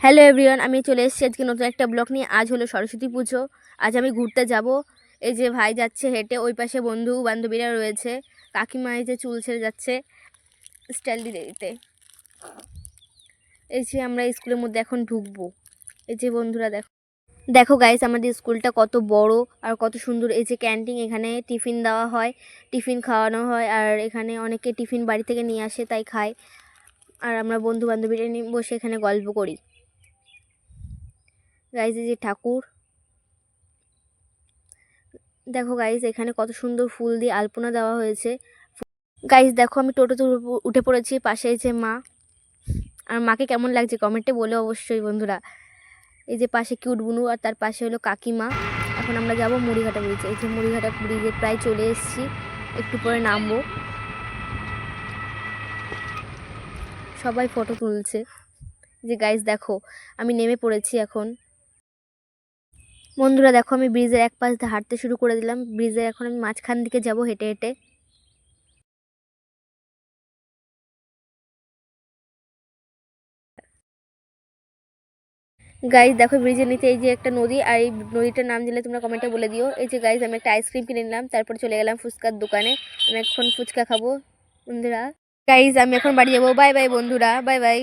Hello everyone আমি চলে এসেছি আজকে নতুন একটা ব্লগ নিয়ে। আজ হলো সরস্বতী পুজো। আজ আমি ঘুরতে যাব। এই যে ভাই যাচ্ছে হেঁটে, ওই পাশে বন্ধু বান্ধবীরা রয়েছে। কাকিমা এই যে চুল ছেড়ে যাচ্ছে স্টাইল দিতে দিতে। এই যে আমরা স্কুলের মধ্যে এখন ঢুকবো। এই যে বন্ধুরা দেখো দেখো গাইস আমাদের স্কুলটা কত বড় আর কত সুন্দর। এই যে ক্যান্টিন এখানে টিফিন দেওয়া হয়, টিফিন খাওয়ানো হয় আর এখানে অনেকে টিফিন বাড়ি থেকে নিয়ে আসে, তাই খায়। আর আমরা বন্ধু বান্ধবীরা নিয়ে বসে এখানে গল্প করি। গাইজ এই যে ঠাকুর। দেখো গাইজ এখানে কত সুন্দর ফুল দিয়ে আলপনা দেওয়া হয়েছে। গাইজ দেখো আমি টোটোতে উঠে- পড়েছি, পাশে যে মা। আর মাকে কেমন লাগছে কমেন্টে বলে অবশ্যই বন্ধুরা। এই যে পাশে কিউট বুনু আর তার পাশে হলো কাকিমা। এখন আমরা যাব মুড়িঘাটা ব্রিজে এই যে মুড়িঘাটা ব্রিজে প্রায় চলে এসেছি। একটু পরে নামবো। সবাই ফটো তুলছে। যে গাইজ দেখো, আমি নেমে পড়েছি এখন। বন্ধুরা দেখো আমি ব্রিজের এক পাশ দিয়ে হাঁটতে শুরু করে দিলাম। ব্রিজের এখন আমি মাঝখান দিকে যাব হেঁটে হেঁটে। গাইজ দেখো ব্রিজের নিচে এই যে একটা নদী, আর এই নদীটার নাম জানলে তোমরা কমেন্টে বলে দিও। এই যে গাইজ আমি একটা আইসক্রিম কিনে নিলাম, তারপর চলে গেলাম ফুচকার দোকানে। আমি এখন ফুচকা খাব, বন্ধুরা। গাইজ আমি এখন বাড়ি যাব। বাই বাই বন্ধুরা। Bye bye